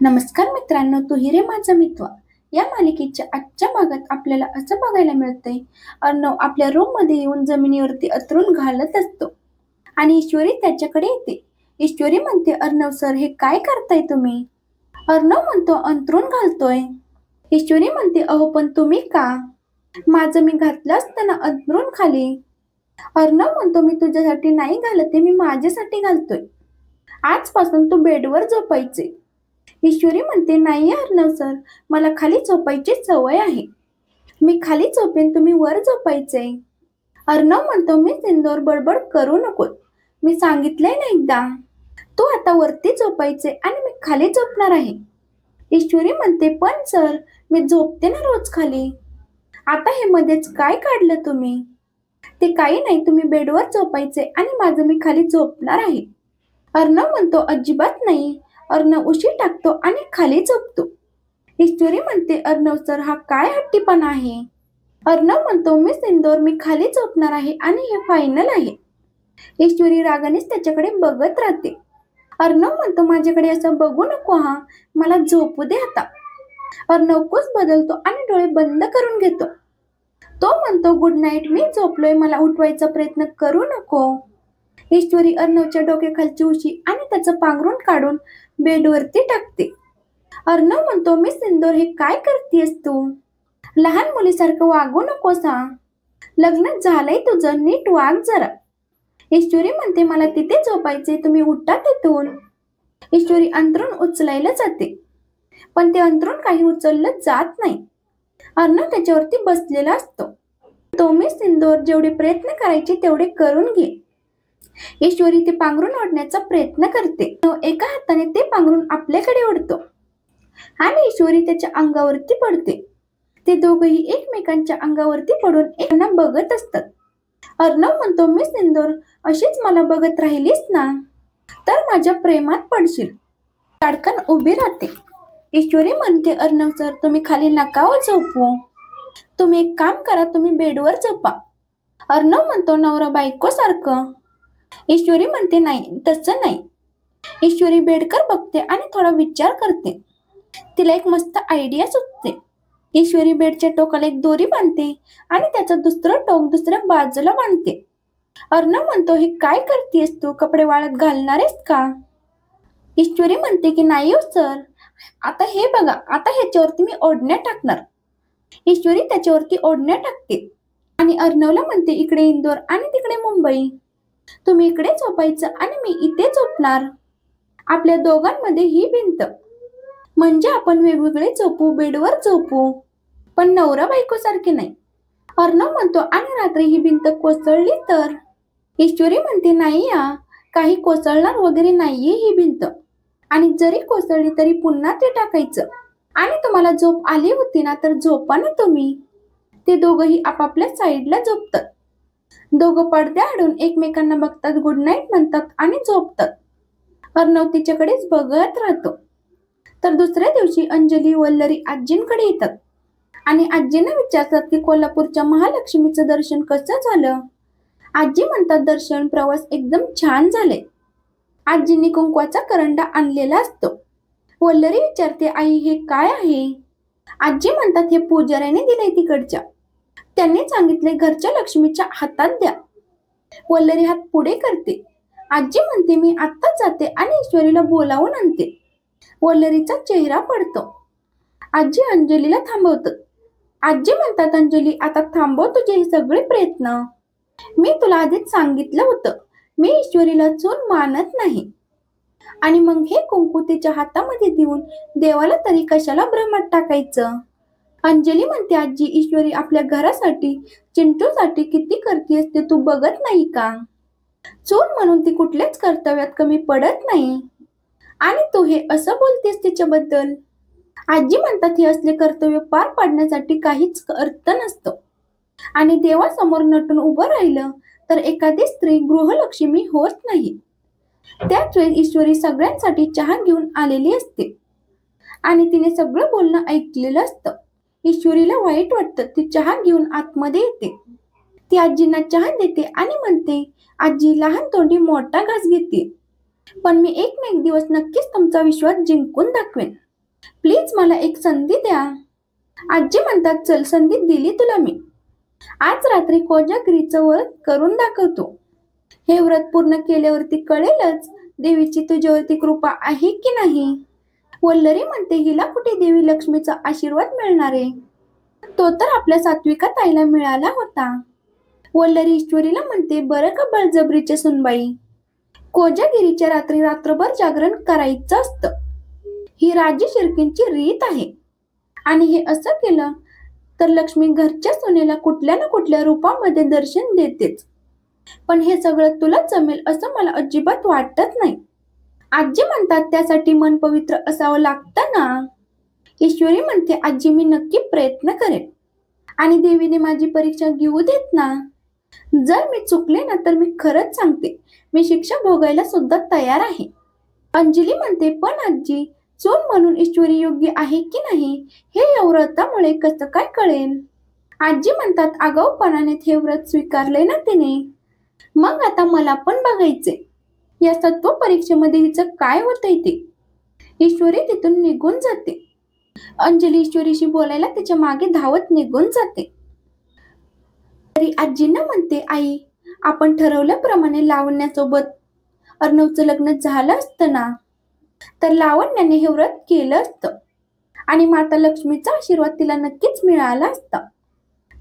नमस्कार मित्रांनो तू हिरे माझा मित्र या मालिकेच्या आजच्या भागात आपल्याला असं बघायला मिळतंय अर्णव आपल्या रूममध्ये येऊन जमिनीवरती अतरून घालत असतो. आणि ईश्वरी त्याच्याकडे येते. ईश्वरी म्हणते अर्णव सर हे काय करताय तुम्ही? अर्णव म्हणतो अंतरून घालतोय. ईश्वरी म्हणते अहो पण तुम्ही का? माझं मी घातलं असताना अंतरून खाली. अर्णव म्हणतो मी तुझ्यासाठी नाही घालते मी माझ्यासाठी घालतोय. आजपासून तू बेडवर झोपायचे ईश्वरी म्हणते नाही अर्णव सर. मला खाली झोपायची सवय आहे. मी खाली झोपेन तुम्ही वर झोपायचे. अर्णव म्हणतो मी सिंदूर बडबड करू नको मी सांगितलंय ना एकदा. तू आता वरती झोपायचे आणि मी खाली झोपणार आहे. ईश्वरी म्हणते पण सर मी झोपते ना रोज खाली. आता हे मध्येच काय काढलं तुम्ही? ते काही नाही तुम्ही बेडवर झोपायचे आणि माझं मी खाली झोपणार आहे. अर्णव म्हणतो अजिबात नाही. अर्णव उशी टाकतो आणि खाली झोपतो. ईश्वरी म्हणते अर्णव सर हा काय हट्टीपणा आहे? अर्णव म्हणतो मी सिंदोर मी खाली झोपणार आहे आणि हे फायनल आहे. ईश्वरी रागानेच त्याच्याकडे बघत राहते. अर्णव म्हणतो माझ्याकडे असं बघू नको हा. मला झोपू दे आता. अर्णव कुस बदलतो आणि डोळे बंद करून घेतो. तो म्हणतो गुड नाईट मी झोपलोय. मला उठवायचा प्रयत्न करू नको. ईश्वरी अर्णवच्या डोक्याखालची उशी आणि त्याचं पांघरून काढून बेडवरती टाकते. अर्णव म्हणतो मी सिंदूर हे काय करतेस तू? लहान मुलीसारखं वागू नकोस. हा लग्न झालंय तुझं नीट वाघ जरा. ईश्वरी म्हणते मला तिथे झोपायचे तुम्ही उठा तिथून. ईश्वरी अंतरून उचलायला जाते. पण ते अंतरून काही उचललं जात नाही. अर्णव त्याच्यावरती बसलेला असतो. तो मी सिंदूर जेवढे प्रयत्न करायचे तेवढे करून घे. ईश्वरी ते पांघरून ओढण्याचा प्रयत्न करते. तो एका हाताने ते पांघरून आपल्याकडे ओढतो. आणि ईश्वरी त्याच्या अंगावरती पडते. ते दोघही एकमेकांच्या अंगावरती पडून एकना बघत असतात. अर्णव म्हणतो मी सिंदूर अशीच मला बघत राहिलीस ना? तर माझ्या प्रेमात पडशील. ताडकन उभी राहते. ईश्वरी म्हणते अर्णव सर तुम्ही खाली नकावर हो, झोपू. तुम्ही एक काम करा तुम्ही बेडवर झोपा. अर्णव म्हणतो नवरा बायको सारखं ईश्वरी म्हणते नाही तसं नाही. ईश्वरी बेडकर बघते आणि थोडा विचार करते. तिला एक मस्त आयडिया सुचते. ईश्वरी बेडच्या टोकाला एक दोरी बांधते आणि त्याचं दुसरं टोक दुसऱ्या बाजूला बांधते. अर्णव म्हणतो हे काय करतेस तू? कपडे वाळत घालणारेस का? ईश्वरी म्हणते की नाही हो सर. आता हे बघा आता ह्याच्यावरती मी ओढण्या टाकणार. ईश्वरी त्याच्यावरती ओढण्या टाकते. आणि अर्णवला म्हणते इकडे इंदोर आणि तिकडे मुंबई. तुम्ही इकडे झोपायचं आणि मी इथे झोपणार. आपल्या दोघांमध्ये ही भिंत. म्हणजे आपण वेगवेगळे झोपू बेडवर झोपू. पण नवरा बायकोसारखे नाही. अर्णव म्हणतो आणि रात्री ही भिंत कोसळली तर? ईश्वरी म्हणते नाही या काही कोसळणार वगैरे नाहीये ही भिंत. आणि जरी कोसळली तरी पुन्हा ते टाकायचं. आणि तुम्हाला झोप आली होती ना तर झोपा ना तुम्ही. ते दोघही आपापल्या साईडला झोपतात. दोघं पडद्या आडून एकमेकांना बघतात गुड नाईट म्हणतात आणि झोपतात. अर्णव तिच्याकडेच बघत राहतो. तर दुसऱ्या दिवशी अंजली वल्लरी आजींकडे येतात. आणि आजींना विचारतात की कोल्हापूरच्या महालक्ष्मीचं दर्शन कसं झालं? आजी म्हणतात दर्शन प्रवास एकदम छान झाले आजींनी कुंकवाचा करंडा आणलेला असतो. वल्लरी विचारते आई हे काय आहे? आजी म्हणतात हे पुजाऱ्याने दिले तिकडच्या. त्यांनी सांगितले घरच्या लक्ष्मीच्या हातात द्या. वल्लरी हात पुढे करते. आजी म्हणते मी आत्ताच जाते आणि ईश्वरीला बोलावून आणते. वल्लरीचा चेहरा पडतो. आजी अंजलीला थांबवत. आजी म्हणतात अंजली आता थांबव तुझे हे सगळे प्रयत्न. मी तुला आधीच सांगितलं होतं. मी ईश्वरीला चून मानत नाही. आणि मग हे कुंकू तिच्या हातामध्ये देऊन देवाला तरी कशाला भ्रमात टाकायचं? अंजली म्हणते आजी ईश्वरी आपल्या घरासाठी चिंटूसाठी किती करते असते तू बघत नाही का? चोर म्हणून ती कुठल्याच कर्तव्यात कमी पडत नाही. आणि तू हे असं बोलतेस तिच्याबद्दल? आजी म्हणतात हे असले कर्तव्य पार पाडण्यासाठी काहीच अर्थ नसतं. आणि देवासमोर नटून उभं राहिलं तर एखादी स्त्री गृहलक्ष्मी होत नाही. त्याच वेळी ईश्वरी सगळ्यांसाठी चहा घेऊन आलेली असते. आणि तिने सगळं बोलणं ऐकलेलं असतं. ईश्वरीला वाईट वाटतं. ती चहा घेऊन आतमध्ये येते. ती आजींना चहा देते आणि म्हणते आजी लहान तोंडी मोठा घास घेते. पण मी एक ना एक दिवस नक्कीच तुमचा विश्वास जिंकून दाखवेन. प्लीज मला एक संधी द्या. आजी म्हणतात चल संधी दिली तुला मी. आज रात्री कोजागिरीचं व्रत करून दाखवतो. हे व्रत पूर्ण केल्यावरती कळेलच देवीची तुझ्यावरती कृपा आहे की नाही. वल्लरी म्हणते हिला कुठे देवी लक्ष्मीचा आशीर्वाद मिळणार आहे? तो तर आपल्या सात्विका ताईला मिळाला होता. वल्लरी ईश्वरीला म्हणते बरं का बळजबरीचे सुनबाई. कोजागिरीच्या रात्री रात्रभर जागरण करायचं असतं. ही राजी शिर्कींची रीत आहे. आणि हे असं केलं तर लक्ष्मी घरच्या सोनेला कुठल्या ना कुठल्या रूपामध्ये दर्शन देतेच. पण हे सगळं तुला जमेल असं मला अजिबात वाटत नाही. आजी म्हणतात त्यासाठी मन पवित्र असावं लागतं ना? ईश्वरी म्हणते आजी मी नक्की प्रयत्न करेन. आणि देवीने माझी परीक्षा घेऊ देत ना? जर मी चुकले ना तर मी खरंच सांगते मी शिक्षा भोगायला सुद्धा तयार आहे. अंजली म्हणते पण आजी चूल म्हणून ईश्वरी योग्य आहे की नाही? हे या व्रतामुळे कसं काय कळेल? आजी म्हणतात आगाऊपणाने हे व्रत स्वीकारले ना तिने? मग आता मला पण बघायचे या सत्व परीक्षेमध्ये हिचं काय होतंय ते? ईश्वरी तिथून निघून जाते. अंजली ईश्वरीशी बोलायला तिच्यामागे धावत निघून जाते. तरी आजींना म्हणते आई आपण ठरवल्याप्रमाणे लावण्यासोबत अर्णवचं लग्न झालं असतं ना? तर लावण्याने हे व्रत केलं असतं. आणि माता लक्ष्मीचा आशीर्वाद तिला नक्कीच मिळाला असता.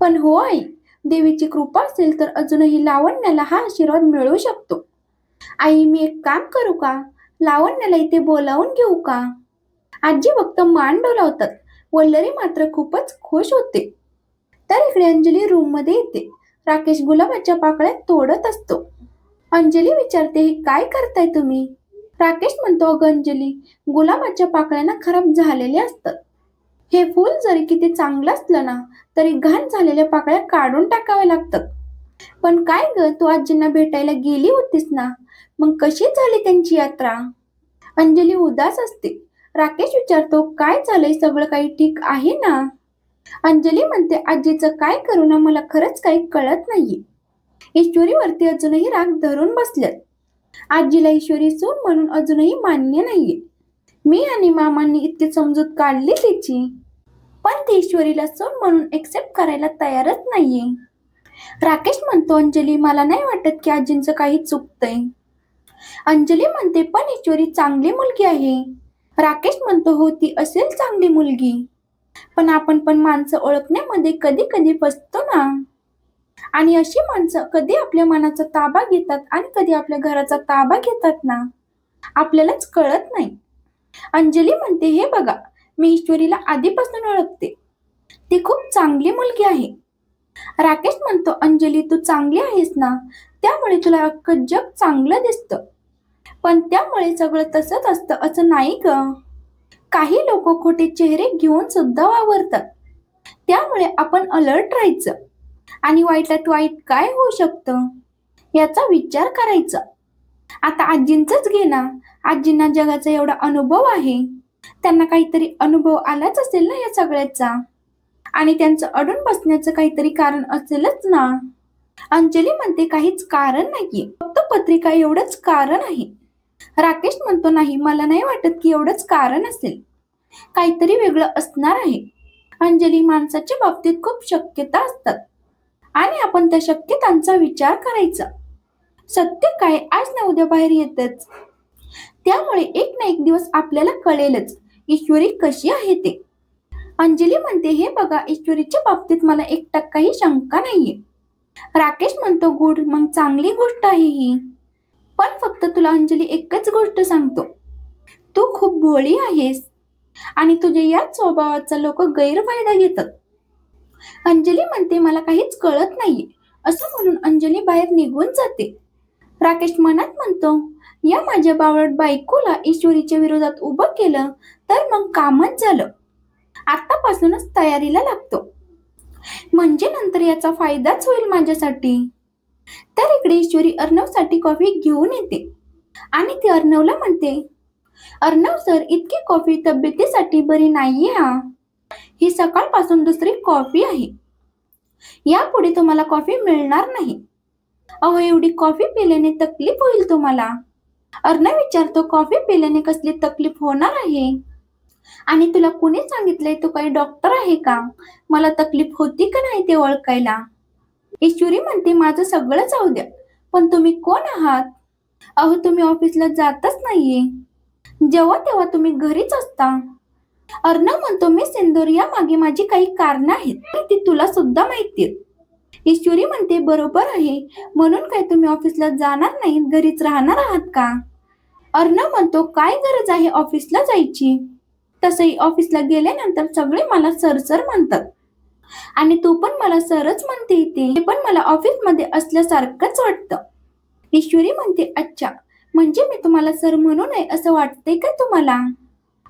पण हो आई देवीची कृपा असेल तर अजूनही लावण्याला हा आशीर्वाद मिळू शकतो. आई मी एक काम करू का? लावण्याला इथे बोलावून घेऊ का? आजी फक्त मान डोलावतात. वल्लरी मात्र खूपच खुश होते. तर इकडे अंजली रूममध्ये येते. राकेश गुलाबाच्या पाकळ्या तोडत असतो. अंजली विचारते हे काय करताय तुम्ही? राकेश म्हणतो अगं अंजली गुलाबाच्या पाकळ्यांना खराब झालेले असतात. हे फूल जरी किती चांगलं असलं ना तरी घाण झालेल्या पाकळ्या काढून टाकाव्या लागतात. पण काय ग तू आजींना भेटायला गेली होतीस ना? मग कशी झाली त्यांची यात्रा? अंजली उदास असते. राकेश विचारतो काय झालंय सगळं काही ठीक आहे ना? अंजली म्हणते आजीचं काय करू ना? मला खरंच काही कळत नाहीये. ईश्वरीवरती अजूनही राग धरून बसल्यात आजीला ईश्वरी सून म्हणून अजूनही मान्य नाहीये. मी आणि मामांनी इतकी समजूत काढली तिची. पण ती ईश्वरीला सून म्हणून एक्सेप्ट करायला तयारच नाहीये. राकेश म्हणतो अंजली मला नाही वाटत की आजींचं काही चुकतंय. अंजली म्हणते पण ईश्वरी चांगली मुलगी आहे. राकेश म्हणतो हो ती असेल चांगली मुलगी. पण आपण पण माणसं ओळखण्यामध्ये कधी कधी फसतो ना. आणि अशी माणसं कधी आपल्या मनाचा ताबा घेतात आणि कधी आपल्या घराचा ताबा घेतात ना आपल्यालाच कळत नाही. अंजली म्हणते हे बघा मी ईश्वरीला आधीपासून ओळखते. ती खूप चांगली मुलगी आहे. राकेश म्हणतो अंजली तू चांगली आहेस ना त्यामुळे तुला अख्खं जग चांगलं दिसतं. पण त्यामुळे सगळं तसंच असतं असं नाही ग. काही लोक खोटे चेहरे घेऊन सुद्धा वावरतात. त्यामुळे आपण अलर्ट राहायचं. आणि वाईटात वाईट काय होऊ शकतं? याचा विचार करायचा. आता आजींचंच घे ना. आजींना जगाचा एवढा अनुभव आहे. त्यांना काहीतरी अनुभव आलाच असेल ना या सगळ्याचा? आणि त्यांचं अडून बसण्याचं काहीतरी कारण असेलच ना? अंजली म्हणते काहीच कारण नाहीये. फक्त पत्रिका एवढंच कारण आहे. राकेश म्हणतो नाही मला नाही वाटत की एवढंच कारण असेल. काहीतरी वेगळं असणार आहे. अंजली माणसाच्या बाबतीत खूप शक्यता असतात. आणि आपण त्या शक्यतांचा विचार करायचा. सत्य काय? आज ना उद्या बाहेर येतच. त्यामुळे एक ना एक दिवस आपल्याला कळेलच ईश्वरी कशी आहे ते. अंजली म्हणते हे बघा ईश्वरीच्या बाबतीत मला एक टक्काही शंका नाहीये. राकेश म्हणतो गुड मग चांगली गोष्ट आहे ही. पण फक्त तुला अंजली एकच गोष्ट सांगतो. तू खूप भोळी आहेस. आणि तुझ्या याच स्वभावाचा लोक गैरफायदा घेतात. अंजली म्हणते मला काहीच कळत नाहीये. असं म्हणून अंजली बाहेर निघून जाते. राकेश मनात म्हणतो या माझ्या बावळट बायकोला ईश्वरीच्या विरोधात उभं केलं तर मग कामच झालं. आतापासूनच तयारीला लागतो. म्हणजे नंतर याचा फायदाच होईल माझ्यासाठी. तर इकडे ईश्वरी अर्णवसाठी कॉफी घेऊन येते. आणि ती अर्णवला म्हणते अर्णव सर इतकी कॉफी तब्येतीसाठी बरी नाहीये हा. ही सकाळपासून दुसरी कॉफी आहे. यापुढे तुम्हाला कॉफी मिळणार नाही. अहो एवढी कॉफी पिल्याने तकलीफ होईल तुम्हाला. अर्णव विचारतो कॉफी पिल्याने कसली तकलीफ होणार आहे? आणि तुला कुणी सांगितलंय तू काही डॉक्टर आहे का? मला तकलीफ होती का नाही ते ओळखायला? ईश्वरी म्हणते माझं सगळं जाऊ द्या. पण तुम्ही कोण आहात? अहो तुम्ही ऑफिसला जातच नाहीये. जेव्हा तेव्हा तुम्ही घरीच असता. अर्णव म्हणतो मी सिंदूर या मागे माझी काही कारण आहेत ती तुला सुद्धा माहिती ईश्वरी म्हणते बरोबर आहे. म्हणून काय तुम्ही ऑफिसला जाणार नाही? घरीच राहणार आहात का? अर्णव म्हणतो काय गरज आहे ऑफिसला जायची? तसंही ऑफिसला गेल्यानंतर सगळे मला सरसर म्हणतात. आणि तू पण मला सरच म्हणते इथे. पण मला ऑफिसमध्ये असल्यासारखंच वाटतं. ईश्वरी म्हणते अच्छा म्हणजे मी तुम्हाला सर म्हणू नये असं वाटतंय का तुम्हाला?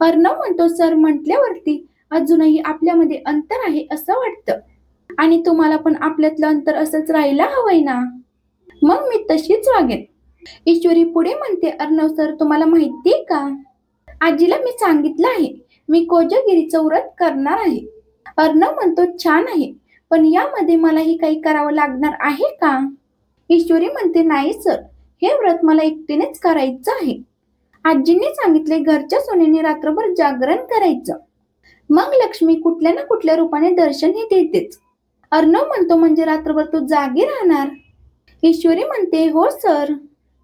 अर्णव म्हणतो सर म्हटल्यावरती अजूनही आपल्यामध्ये अंतर आहे असं वाटतं. आणि तुम्हाला पण आपल्यातलं अंतर असंच राहायला हवंय ना? मग मी तशीच वागेन. ईश्वरी पुढे म्हणते अर्णव सर तुम्हाला माहितीये का? आजीला मी सांगितलं आहे मी कोजागिरीचं व्रत करणार आहे. अर्णव म्हणतो छान आहे. पण यामध्ये मलाही काही करावं लागणार आहे का? ईश्वरी म्हणते नाही सर. हे व्रत मला एकटीनेच करायचं आहे. आजींनी सांगितले घरच्या सोन्याने रात्रभर जागरण करायचं. मग लक्ष्मी कुठल्या ना कुठल्या रूपाने दर्शनही देतेच. अर्णव म्हणतो म्हणजे रात्रभर तू जागी राहणार? ईश्वरी म्हणते हो सर.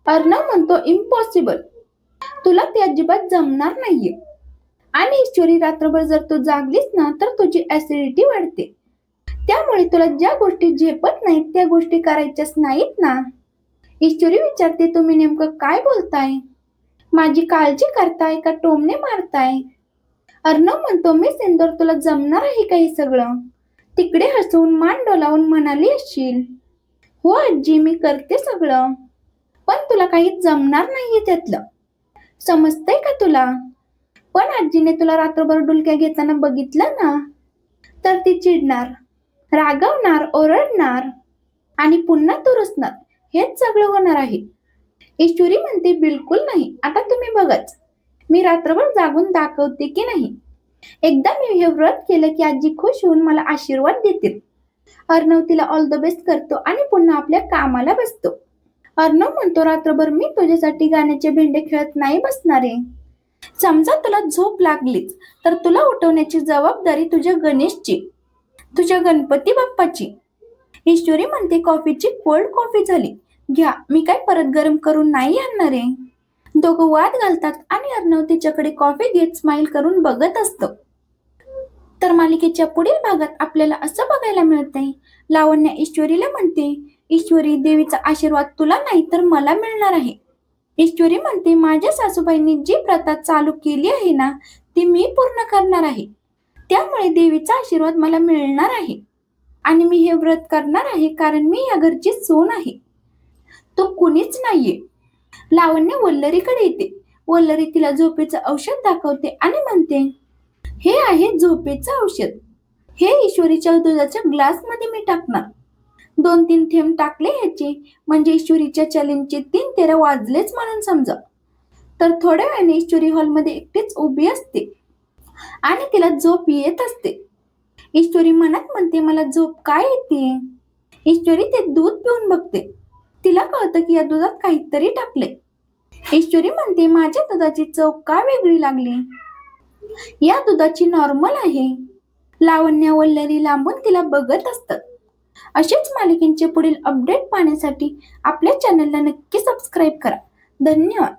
अर्णव म्हणतो इम्पॉसिबल. तुला ते अजिबात जमणार नाहीये. आणि ईश्वरी रात्रभर जर तू जागलीस ना तर तुझी ऍसिडिटी वाढते. त्यामुळे तुला ज्या गोष्टी झेपत नाहीत त्या गोष्टी करायच्याच नाहीत ना. ईश्वरी विचारते तुम्ही नेमकं काय बोलताय? माझी काळजी करताय का? टोमने मारताय? अर्णव म्हणतो मी सिंदूर तुला जमणार आहे का हे सगळं? तिकडे हसवून मान डोलावून म्हणाली असशील. हो आजी मी करते सगळं. पण तुला काही जमणार नाहीये त्यातलं. समजतंय का तुला? पण आजीने तुला रात्रभर डुलक्या घेताना बघितलं ना? तर ती चिडणार रागवणार ओरडणार आणि पुन्हा तू रुसणार. हेच सगळं होणार आहे. ईश्वरी म्हणते बिलकुल नाही. आता तुम्ही बघाच. मी रात्रभर जागून दाखवते की नाही? एकदा मी हे व्रत केलं की आजी खुश होऊन मला आशीर्वाद देतील. अर्णव तिला ऑल द बेस्ट करतो आणि पुन्हा आपल्या कामाला बसतो. अर्णव म्हणतो रात्रभर मी तुझ्यासाठी गाण्याचे भेंडे खेळत नाही बसणारे समजा तुला झोप लागलीच तर तुला उठवण्याची जबाबदारी तुझ्या गणेशची तुझ्या गणपती बाप्पाची. ईश्वरी म्हणते कॉफीची कोल्ड कॉफी झाली. घ्या मी काय परत गरम करून नाही आणणार आहे. दोघं वाद घालतात आणि अर्णव तिच्याकडे कॉफी घेत स्माइल करून बघत असतो. तर मालिकेच्या पुढील भागात आपल्याला असं बघायला मिळतंय. लावण्य ईश्वरीला म्हणते ईश्वरी देवीचा आशीर्वाद तुला नाही तर मला मिळणार आहे. ईश्वरी म्हणते माझ्या सासूबाईंनी जी प्रथा चालू केली आहे ना ती मी पूर्ण करणार आहे. त्यामुळे देवीचा आशीर्वाद मला मिळणार आहे. आणि मी हे व्रत करणार आहे कारण मी या घरची सून आहे. तो कुणीच नाहीये. लावण्य वल्लरीकडे येते. वल्लरी तिला झोपेचं औषध दाखवते आणि म्हणते हे आहे झोपेचं औषध. हे ईश्वरीच्या दुधाच्या ग्लासमध्ये मी टाकणार. दोन तीन थेंब टाकले ह्याचे. म्हणजे ईश्वरीच्या चॅलेंजचे तीन तेरा वाजलेच म्हणून समजा. तर थोड्या वेळाने ईश्वरी हॉलमध्ये एकटीच उभी असते. आणि तिला झोप येत असते. ईश्वरी मनात म्हणते मला झोप काय येते? ईश्वरी ते दूध पिऊन बघते. तिला कळतं की या दुधात काहीतरी टाकले ईश्वरी म्हणते माझ्या दुधाची चव का वेगळी लागली? या दुधाची नॉर्मल आहे. लावण्या वल्लरी लांबून तिला बघत असतात असेच मालिकेंचे पुढील अपडेट पाहण्यासाठी आपल्या चॅनलला नक्की सबस्क्राईब करा. धन्यवाद.